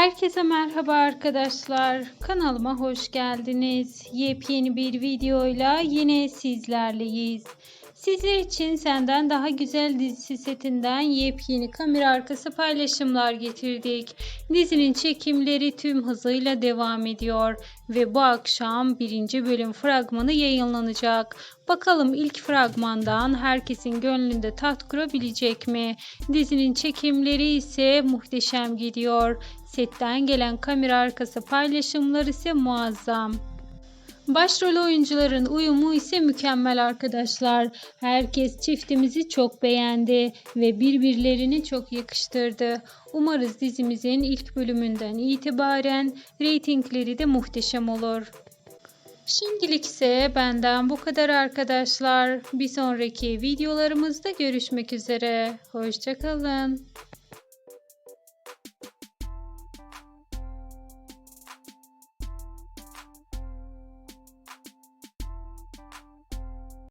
Herkese merhaba arkadaşlar. Kanalıma hoş geldiniz. Yepyeni bir videoyla yine sizlerleyiz. Sizler için senden daha güzel dizisi setinden yepyeni kamera arkası paylaşımlar getirdik. Dizinin çekimleri tüm hızıyla devam ediyor ve bu akşam birinci bölüm fragmanı yayınlanacak. Bakalım ilk fragmandan herkesin gönlünde tat kurabilecek mi? Dizinin çekimleri ise muhteşem gidiyor. Setten gelen kamera arkası paylaşımlar ise muazzam. Başrol oyuncuların uyumu ise mükemmel arkadaşlar. Herkes çiftimizi çok beğendi ve birbirlerini çok yakıştırdı. Umarız dizimizin ilk bölümünden itibaren reytingleri de muhteşem olur. Şimdilik ise benden bu kadar arkadaşlar. Bir sonraki videolarımızda görüşmek üzere. Hoşçakalın.